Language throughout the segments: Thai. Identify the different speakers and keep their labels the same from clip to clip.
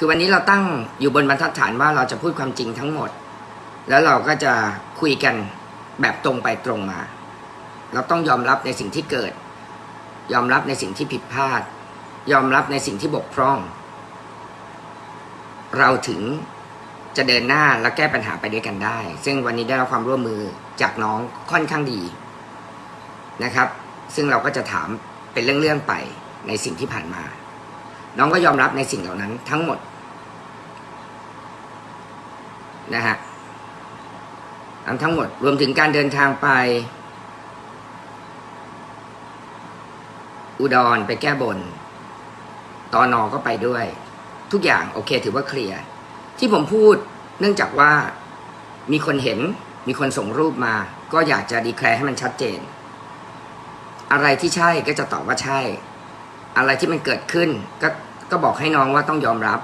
Speaker 1: คือวันนี้เราตั้งอยู่บนบรรทัดฐานว่าเราจะพูดความจริงทั้งหมด แล้วเราก็จะคุยกันแบบตรงไปตรงมา เราต้องยอมรับในสิ่งที่เกิด ยอมรับในสิ่งที่ผิดพลาด ยอมรับในสิ่งที่บกพร่อง เราถึงจะเดินหน้าและแก้ปัญหาไปด้วยกันได้ ซึ่งวันนี้ได้รับความร่วมมือจากน้องค่อนข้างดีนะครับ ซึ่งเราก็จะถามเป็นเรื่องๆไปในสิ่งที่ผ่านมา น้องก็ยอมรับในสิ่งเหล่านั้นทั้งหมดนะฮะทั้งทั้งหมดรวมถึงการเดินทางไป อุดรไปแก้บนตอนอก็ไปด้วย ทุกอย่างโอเคถือว่าเคลียร์ที่ผมพูดเนื่องจากว่ามีคนเห็นมีคนส่งรูปมา ก็อยากจะดีแคลร์ให้มันชัดเจน อะไรที่ใช่ก็จะตอบว่าใช่ อะไรที่มันเกิดขึ้นก็ ก็บอกให้น้องว่าต้องยอมรับ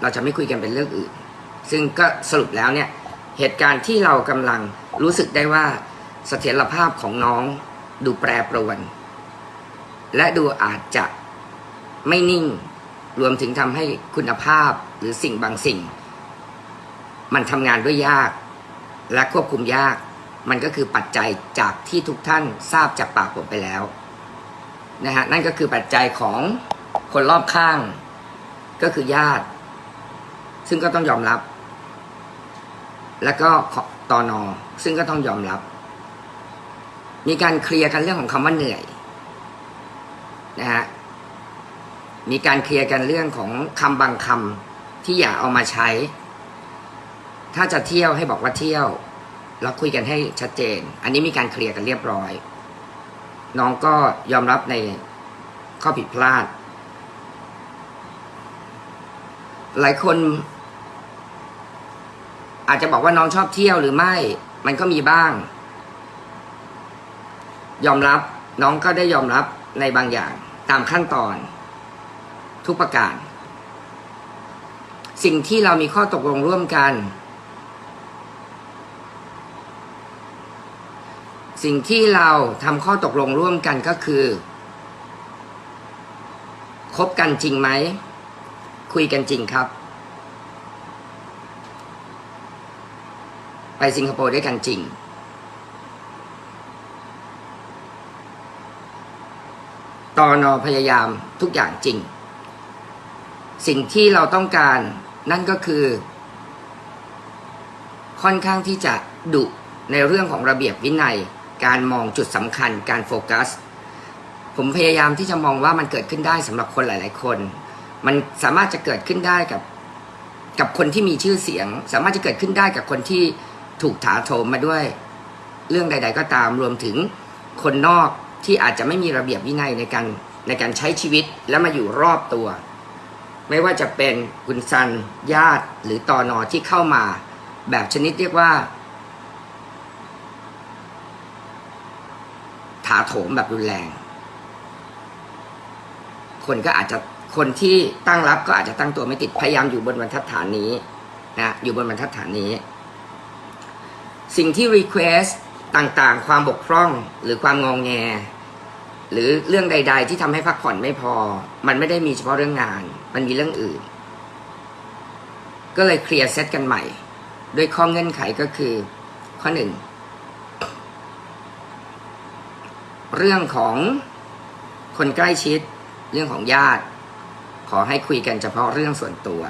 Speaker 1: เราจะไม่คุยกันเป็นเรื่องอื่น ซึ่งก็สรุปแล้วเนี่ยเหตุการณ์ที่เรากำลังรู้สึกได้ว่าเสถียรภาพของน้องดูแปรปรวน และดูอาจจะไม่นิ่ง รวมถึงทำให้คุณภาพหรือสิ่งบางสิ่ง มันทำงานด้วยยาก และควบคุมยาก มันก็คือปัจจัยจากที่ทุกท่านทราบจากปากผมไปแล้วนะฮะนั่นก็คือปัจจัยของคนรอบข้าง ก็คือญาติ ซึ่งก็ต้องยอมรับ แล้วก็ตอนอซึ่งก็ต้องยอมรับ มีการเคลียร์กันเรื่องของคำว่าเหนื่อยนะฮะมีการเคลียร์กันเรื่องของคำบางคำที่อย่าเอามาใช้ ถ้าจะเที่ยวให้บอกว่าเที่ยวเราคุยกันให้ชัดเจน อันนี้มีการเคลียร์กันเรียบร้อย น้องก็ยอมรับในข้อผิดพลาด หลายคน อาจจะบอกว่าน้องชอบเที่ยวหรือไม่ มันก็มีบ้าง ยอมรับน้องก็ได้ยอมรับในบางอย่างตามขั้นตอน ทุกประการ สิ่งที่เรามีข้อตกลงร่วมกัน สิ่งที่เราทำข้อตกลงร่วมกันก็คือคบกันจริงไหม คุยกันจริงครับ ไปสิงคโปร์ด้วยกันจริง ตอนอพยายามทุกอย่างจริง สิ่งที่เราต้องการนั่นก็คือ ค่อนข้างที่จะดุในเรื่องของระเบียบวินัย การมองจุดสำคัญ การโฟกัส ผมพยายามที่จะมองว่ามันเกิดขึ้นได้สำหรับคนหลาย ๆ คน มันสามารถจะเกิดขึ้นได้กับ กับคนที่มีชื่อเสียง สามารถจะเกิดขึ้นได้กับคนที่ถูกถาโถมมาด้วย เรื่องใด ๆ ก็ตามรวมถึงคนนอกที่อาจจะไม่มีระเบียบวินัยในการในการใช้ชีวิตและมาอยู่รอบตัว ไม่ว่าจะเป็นคุณซันญาติหรือตอนอที่เข้ามา แบบชนิดเรียกว่าถาโถมแบบรุนแรง คนก็อาจจะ คนที่ตั้งรับก็อาจจะตั้งตัวไม่ติดพยายามอยู่บนบรรทัดฐานนี้นะอยู่บนบรรทัดฐานนี้ สิ่งที่ request ต่างๆ ความบกพร่องหรือความงองแง หรือเรื่องใด ๆ ที่ทำให้พักผ่อนไม่พอ มันไม่ได้มีเฉพาะเรื่องงาน มันมีเรื่องอื่น ก็เลยเคลียร์เซตกันใหม่ด้วยข้อเงื่อนไขก็คือ ข้อหนึ่งเรื่องของคนใกล้ชิด เรื่องของญาติ ขอให้คุยกันเฉพาะเรื่องส่วนตัว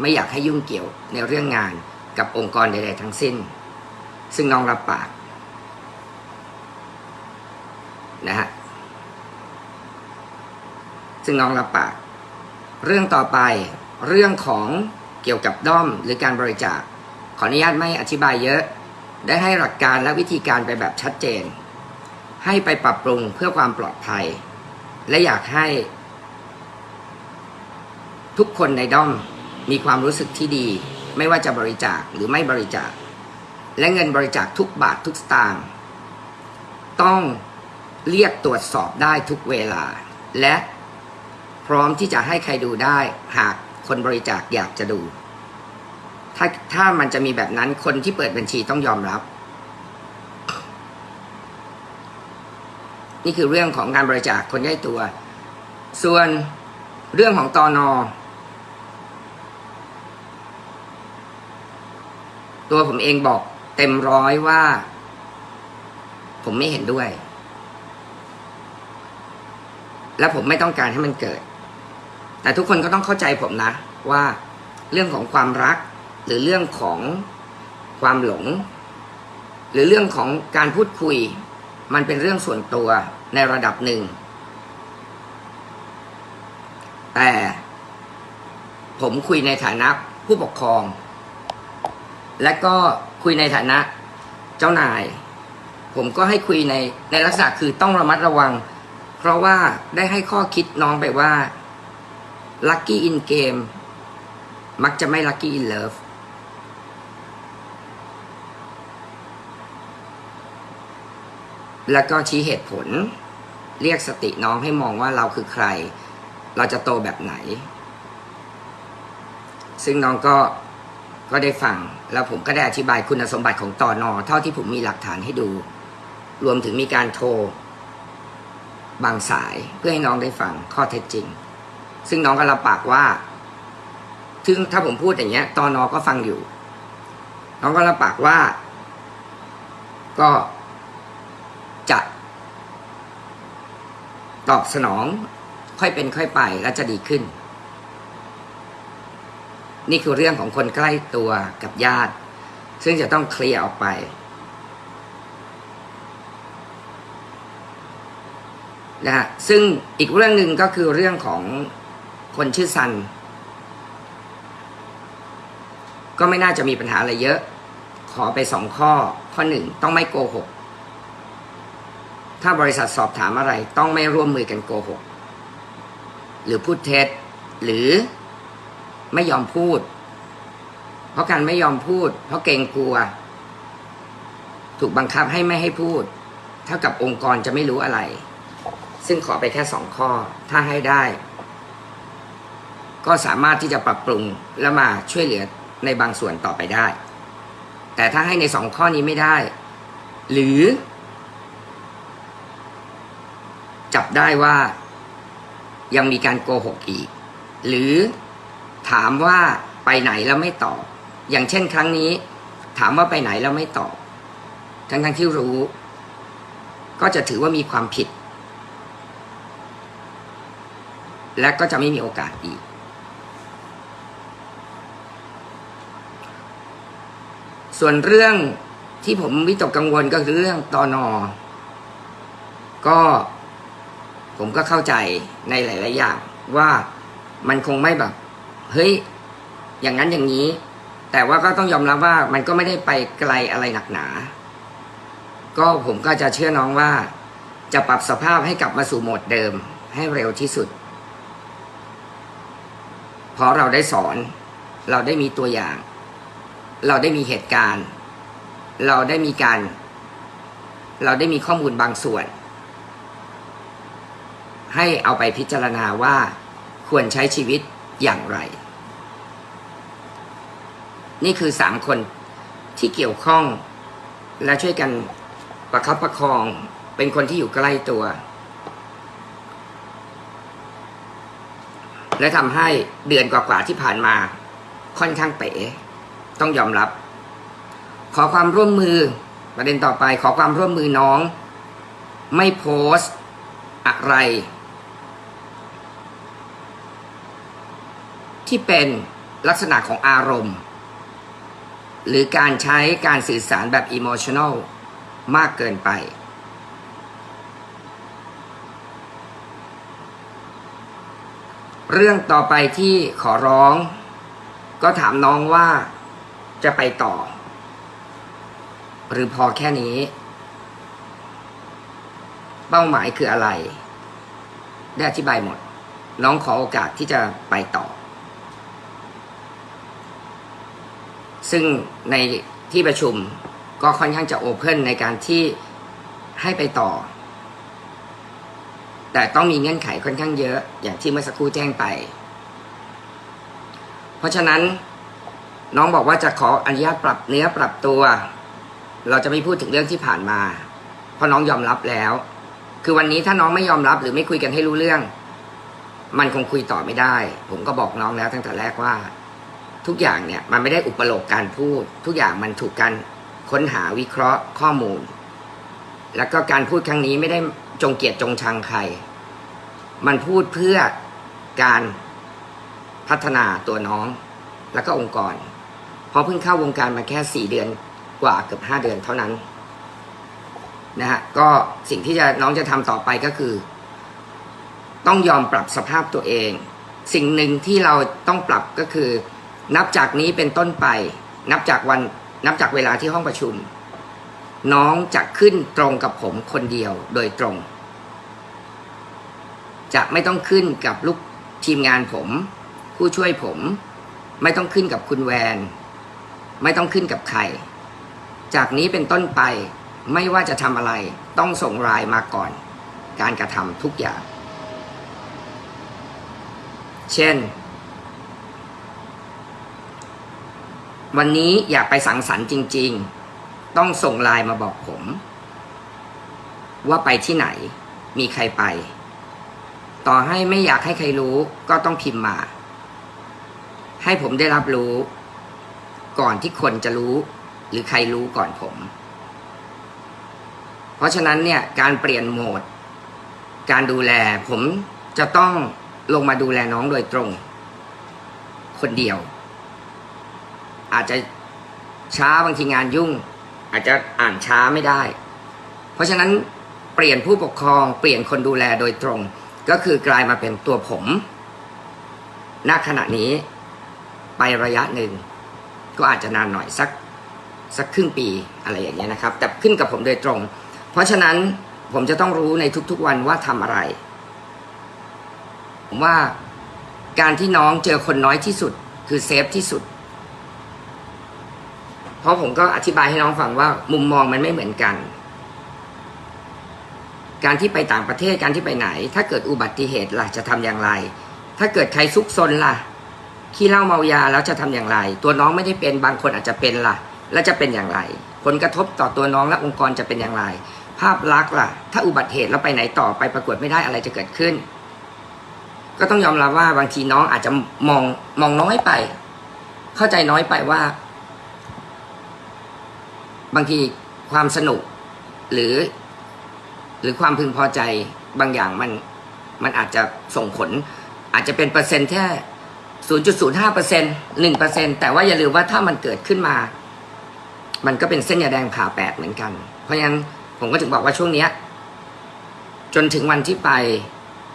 Speaker 1: ไม่อยากให้ยุ่งเกี่ยวในเรื่องงานกับองค์กรใด ๆ ทั้งสิ้น ซึ่งน้องรับปากนะฮะซึ่งน้องรับปาก เรื่องต่อไปเรื่องของเกี่ยวกับด้อมหรือการบริจาค ขออนุญาตไม่อธิบายเยอะ ได้ให้หลักการและวิธีการไปแบบชัดเจน ให้ไปปรับปรุงเพื่อความปลอดภัย และอยากให้ ทุกคนในด้อมมีความรู้สึกที่ดี ไม่ว่าจะบริจาคหรือไม่บริจาค และเงินบริจาคทุกบาททุกสตางค์ต้องเรียกตรวจสอบได้ทุกเวลา และพร้อมที่จะให้ใครดูได้ หากคนบริจาคอยากจะดู ถ้าถ้ามันจะมีแบบนั้นคนที่เปิดบัญชีต้องยอมรับ นี่คือเรื่องของการบริจาคคนใกล้ตัว ส่วนเรื่องของตอนอ ตัวผมเองบอกเต็มร้อยว่า ผมไม่เห็นด้วย และผมไม่ต้องการให้มันเกิด แต่ทุกคนก็ต้องเข้าใจผมนะ ว่าเรื่องของความรัก หรือเรื่องของความหลง หรือเรื่องของการพูดคุย มันเป็นเรื่องส่วนตัวในระดับหนึ่ง แต่ผมคุยในฐานะผู้ปกครอง และก็คุยในฐานะเจ้านาย ผมก็ให้คุยในในลักษณะคือต้องระมัดระวัง เพราะว่าได้ให้ข้อคิดน้องไปว่า lucky in game มักจะไม่ lucky in love แล้วก็ชี้เหตุผล เรียกสติน้องให้มองว่าเราคือใคร เราจะโตแบบไหน ซึ่งน้องก็ ก็ได้ฟัง แล้วผมก็ได้อธิบายคุณสมบัติของตอนอเท่าที่ผมมีหลักฐานให้ดู รวมถึงมีการโทร บางสายเพื่อให้น้องได้ฟังข้อเท็จจริง ซึ่งน้องก็รับปากว่าถึงถ้าผมพูดอย่างเงี้ยตอนอก็ฟังอยู่ น้องก็รับปากว่า ก็จะตอบสนองค่อยเป็นค่อยไปและจะดีขึ้น นี่คือเรื่องของคนใกล้ตัวกับญาติ ซึ่งจะต้องเคลียร์ออกไป นะฮะซึ่งอีกเรื่องหนึ่งก็คือเรื่องของคนชื่อซัน ก็ไม่น่าจะมีปัญหาอะไรเยอะ ขอไปสองข้อ ข้อหนึ่งต้องไม่โกหก ถ้าบริษัทสอบถามอะไรต้องไม่ร่วมมือกันโกหก หรือพูดเท็จหรือ ไม่ยอมพูด เพราะการไม่ยอมพูด เพราะเกรงกลัว ถูกบังคับให้ไม่ให้พูด เท่ากับองค์กรจะไม่รู้อะไร ซึ่งขอไปแค่สองข้อ ถ้าให้ได้ ก็สามารถที่จะปรับปรุงแล้วมาช่วยเหลือในบางส่วนต่อไปได้ แต่ถ้าให้ในสองข้อนี้ไม่ได้ หรือ จับได้ว่ายังมีการโกหกอีก หรือ ถามว่าไปไหนแล้วไม่ตอบ อย่างเช่นครั้งนี้ ถามว่าไปไหนแล้วไม่ตอบ ทั้งทั้งที่รู้ ก็จะถือว่ามีความผิด และก็จะไม่มีโอกาสอีก ส่วนเรื่องที่ผมวิตกกังวลก็คือเรื่องตอนอ ก็ผมก็เข้าใจในหลาย ๆ อย่างว่ามันคงไม่แบบ เฮ้ยอย่างนั้นอย่างนี้ แต่ว่าก็ต้องยอมรับว่ามันก็ไม่ได้ไปไกลอะไรหนักหนา ก็ผมก็จะเชื่อน้องว่า จะปรับสภาพให้กลับมาสู่โหมดเดิมให้เร็วที่สุดเพราะเราได้สอน เราได้มีตัวอย่าง เราได้มีเหตุการณ์ เราได้มีการ เราได้มีข้อมูลบางส่วน ให้เอาไปพิจารณาว่าควรใช้ชีวิต อย่างไร นี่คือสามคนที่เกี่ยวข้อง และช่วยกันประคับประคองเป็นคนที่อยู่ใกล้ตัว และทำให้เดือนกว่าๆที่ผ่านมาค่อนข้างเป๋ต้องยอมรับ ขอความร่วมมือประเด็นต่อไปขอความร่วมมือน้อง ไม่โพสต์อะไร ที่เป็นลักษณะของอารมณ์ หรือการใช้การสื่อสารแบบอิโมชัน a ลมากเกินไป เรื่องต่อไปที่ขอร้อง ก็ถามน้องว่าจะไปต่อ หรือพอแค่นี้ เป้าหมายคืออะไร ได้อธิบายหมด น้องขอโอกาสที่จะไปต่อ ซึ่งในที่ประชุมก็ค่อนข้างจะโอเพนในการที่ให้ไปต่อ แต่ต้องมีเงื่อนไขค่อนข้างเยอะอย่างที่เมื่อสักครู่แจ้งไป เพราะฉะนั้นน้องบอกว่าจะขออนุญาตปรับเนื้อปรับตัว เราจะไม่พูดถึงเรื่องที่ผ่านมา เพราะน้องยอมรับแล้ว คือวันนี้ถ้าน้องไม่ยอมรับหรือไม่คุยกันให้รู้เรื่อง มันคงคุยต่อไม่ได้ ผมก็บอกน้องแล้วตั้งแต่แรกว่า ทุกอย่างเนี่ยมันไม่ได้อุปโลกการพูด ทุกอย่างมันถูกการค้นหาวิเคราะห์ข้อมูล แล้วก็การพูดครั้งนี้ไม่ได้จงเกียดจงชังใคร มันพูดเพื่อการพัฒนาตัวน้องแล้วก็องค์กร เพราะเพิ่งเข้าวงการมาแค่สี่เดือนกว่าเกือบห้าเดือนเท่านั้นนะฮะก็สิ่งที่จะน้องจะทำต่อไปก็คือ ต้องยอมปรับสภาพตัวเอง สิ่งหนึ่งที่เราต้องปรับก็คือ นับจากนี้เป็นต้นไป นับจากวันนับจากเวลาที่ห้องประชุม น้องจะขึ้นตรงกับผมคนเดียวโดยตรง จะไม่ต้องขึ้นกับลูกทีมงานผม ผู้ช่วยผม ไม่ต้องขึ้นกับคุณแวน ไม่ต้องขึ้นกับใคร จากนี้เป็นต้นไปไม่ว่าจะทำอะไรต้องส่งรายมาก่อน การกระทำทุกอย่าง เช่น วันนี้อยากไปสังสรรค์จริง ๆ ต้องส่งไลน์มาบอกผม ว่าไปที่ไหน มีใครไป ต่อให้ไม่อยากให้ใครรู้ก็ต้องพิมพ์มา ให้ผมได้รับรู้ ก่อนที่คนจะรู้ หรือใครรู้ก่อนผม เพราะฉะนั้นเนี่ยการเปลี่ยนโหมด การดูแลผมจะต้องลงมาดูแลน้องโดยตรง คนเดียว อาจจะช้าบางทีงานยุ่ง อาจจะอ่านช้าไม่ได้ เพราะฉะนั้นเปลี่ยนผู้ปกครองเปลี่ยนคนดูแลโดยตรง ก็คือกลายมาเป็นตัวผมณขณะนี้ไประยะหนึ่ง ก็อาจจะนานหน่อยสักสักครึ่งปีอะไรอย่างเงี้ยนะครับ แต่ขึ้นกับผมโดยตรง เพราะฉะนั้นผมจะต้องรู้ในทุกๆวันว่าทำอะไรผมว่าการที่น้องเจอคนน้อยที่สุด คือเซฟที่สุด เพราะผมก็อธิบายให้น้องฟังว่า มุมมองมันไม่เหมือนกัน การที่ไปต่างประเทศการที่ไปไหน ถ้าเกิดอุบัติเหตุล่ะจะทำอย่างไร ถ้าเกิดใครซุกซนล่ะขี้เหล้าเมายาแล้วจะทำอย่างไร ตัวน้องไม่ได้เป็นบางคนอาจจะเป็นล่ะ แล้วจะเป็นอย่างไร ผลกระทบต่อตัวน้องและองค์กรจะเป็นอย่างไร ภาพลักษณ์ล่ะ ถ้าอุบัติเหตุแล้วไปไหนต่อไปประกวดไม่ได้อะไรจะเกิดขึ้น ก็ต้องยอมรับว่าบางทีน้องอาจจะมองมองน้อยไป เข้าใจน้อยไปว่า บางทีความสนุกหรือ หรือความพึงพอใจบางอย่างมันมันอาจจะส่งผล อาจจะเป็นเปอร์เซ็นต์แค่ศูนย์จุดศูนย์ห้าเปอร์เซ็นหนึ่งเปอร์เซ็นแต่ว่าอย่าลืมว่าถ้ามันเกิดขึ้นมา มันก็เป็นเส้นยาแดงผ่าแปดเหมือนกัน เพราะฉะนั้นผมก็ถึงบอกว่าช่วงเนี้ยจนถึงวันที่ไป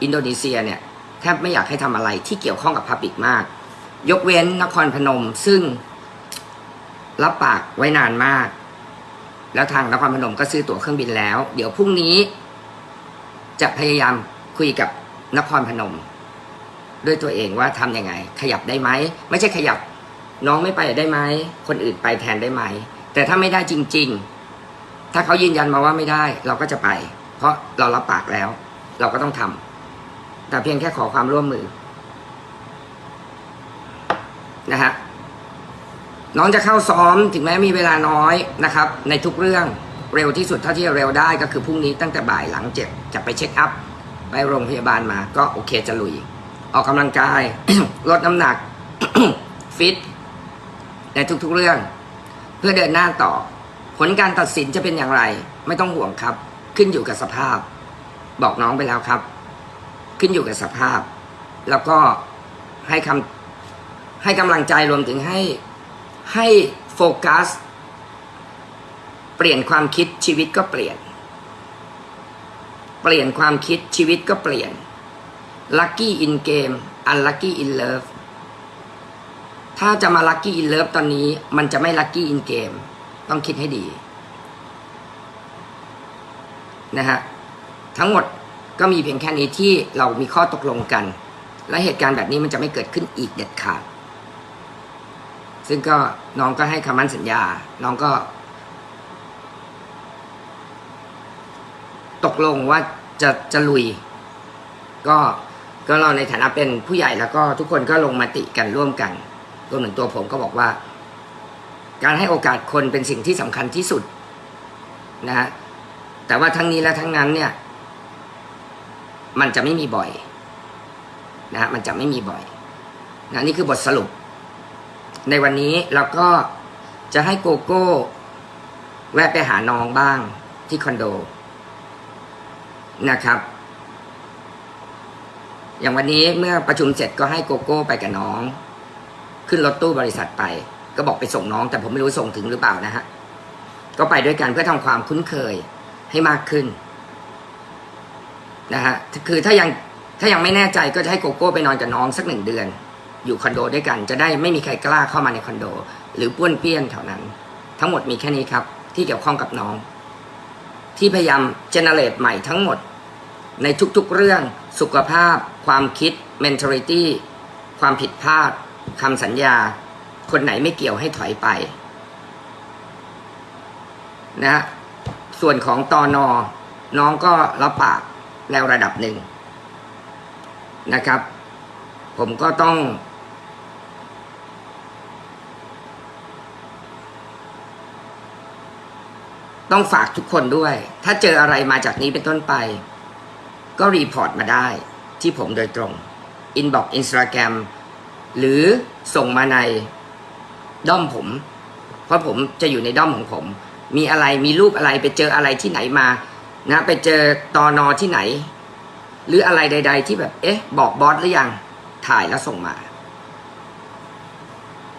Speaker 1: อินโดนีเซียเนี่ยแทบไม่อยากให้ทำอะไรที่เกี่ยวข้องกับพับบิกมาก ยกเว้นนครพนมซึ่งรับปากไว้นานมาก แล้วทางนครพนมก็ซื้อตั๋วเครื่องบินแล้ว เดี๋ยวพรุ่งนี้จะพยายามคุยกับนครพนม ด้วยตัวเองว่าทำยังไง ขยับได้ไหมไม่ใช่ขยับน้องไม่ไปได้ไหมคนอื่นไปแทนได้ไหม แต่ถ้าไม่ได้จริง ๆ ถ้าเขายืนยันมาว่าไม่ได้ เราก็จะไป เพราะเรารับปากแล้ว เราก็ต้องทำแต่เพียงแค่ขอความร่วมมือนะฮะ น้องจะเข้าซ้อมถึงแม้มีเวลาน้อยนะครับ ในทุกเรื่องเร็วที่สุดเท่าที่จะเร็วได้ก็คือพรุ่งนี้ตั้งแต่บ่ายหลังเจ็บจะไปเช็คอัพไปโรงพยาบาลมาก็โอเคจะลุย ออกกำลังกาย ลดน้ำหนัก ฟิต ในทุกๆเรื่อง เพื่อเดินหน้าต่อ ผลการตัดสินจะเป็นอย่างไร ไม่ต้องห่วงครับ ขึ้นอยู่กับสภาพ บอกน้องไปแล้วครับ ขึ้นอยู่กับสภาพ แล้วก็ให้คำให้กำลังใจรวมถึงให้ ให้โฟกัส เปลี่ยนความคิดชีวิตก็เปลี่ยน เปลี่ยนความคิดชีวิตก็เปลี่ยน Lucky in game Unlucky in love ถ้าจะมา Lucky in love ตอนนี้มันจะไม่ Lucky in game ต้องคิดให้ดีนะฮะทั้งหมดก็มีเพียงแค่นี้ที่เรามีข้อตกลงกัน และเหตุการณ์แบบนี้มันจะไม่เกิดขึ้นอีกเด็ดขาด ซึ่งก็น้องก็ให้คำมั่นสัญญา น้องก็ ตกลงว่าจะจะลุย ก็ก็เราในฐานะเป็นผู้ใหญ่แล้วก็ทุกคนก็ลงมติกันร่วมกันรวมถึงตัวผมก็บอกว่า การให้โอกาสคนเป็นสิ่งที่สำคัญที่สุดนะฮะแต่ว่าทั้งนี้และทั้งนั้นเนี่ย มันจะไม่มีบ่อยนะฮะมันจะไม่มีบ่อยนะนี่คือบทสรุป ในวันนี้เราก็จะให้โกโก้ แวะไปหาน้องบ้างที่คอนโดนะครับ อย่างวันนี้เมื่อประชุมเสร็จก็ให้โกโก้ไปกับน้อง ขึ้นรถตู้บริษัทไป ก็บอกไปส่งน้อง แต่ผมไม่รู้ส่งถึงหรือเปล่านะฮะก็ไปด้วยกันเพื่อทำความคุ้นเคยให้มากขึ้นนะฮะคือถ้ายังถ้ายังไม่แน่ใจก็จะให้โกโก้ไปนอนกับน้องสักหนึ่งเดือน อยู่คอนโดด้วยกัน จะได้ไม่มีใครกล้าเข้ามาในคอนโด หรือป้วนเปี้ยนแถวนั้น ทั้งหมดมีแค่นี้ครับ ที่เกี่ยวข้องกับน้อง ที่พยายามเจเนเรตใหม่ทั้งหมด ในทุกๆเรื่องสุขภาพ ความคิด mentality ความผิดพลาดคำสัญญา คนไหนไม่เกี่ยวให้ถอยไปนะส่วนของตอนอน้องก็รับปากแล้วระดับหนึ่งนะครับ ผมก็ต้อง ต้องฝากทุกคนด้วย ถ้าเจออะไรมาจากนี้เป็นต้นไป ก็รีพอร์ตมาได้ที่ผมโดยตรงอินบ็อกอินสตาแกรมหรือส่งมาในด้อมผม เพราะผมจะอยู่ในด้อมของผม มีอะไรมีรูปอะไรไปเจออะไรที่ไหนมา นะ ไปเจอตอนอที่ไหน หรืออะไรใด ๆ ที่แบบ เอ๊ะ บอกบอสหรือยังถ่ายแล้วส่งมา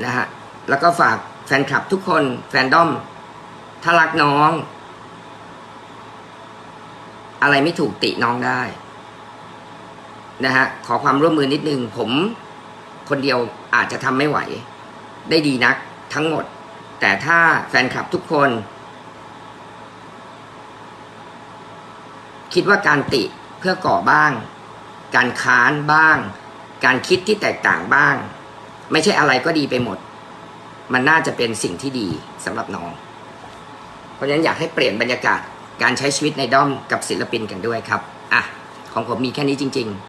Speaker 1: นะฮะ แล้วก็ฝากแฟนคลับทุกคนแฟนด้อม ถ้ารักน้อง อะไรไม่ถูกติน้องได้ นะฮะ ขอความร่วมมือนิดนึง ผมคนเดียวอาจจะทำไม่ไหว ได้ดีนักทั้งหมด แต่ถ้าแฟนคลับทุกคน คิดว่าการติเพื่อก่อบ้าง การค้านบ้าง การคิดที่แตกต่างบ้าง ไม่ใช่อะไรก็ดีไปหมด มันน่าจะเป็นสิ่งที่ดีสำหรับน้อง เพราะฉะนั้นอยากให้เปลี่ยนบรรยากาศการใช้ชีวิตในด้อมกับศิลปินกันด้วยครับอะของผมมีแค่นี้จริง ๆ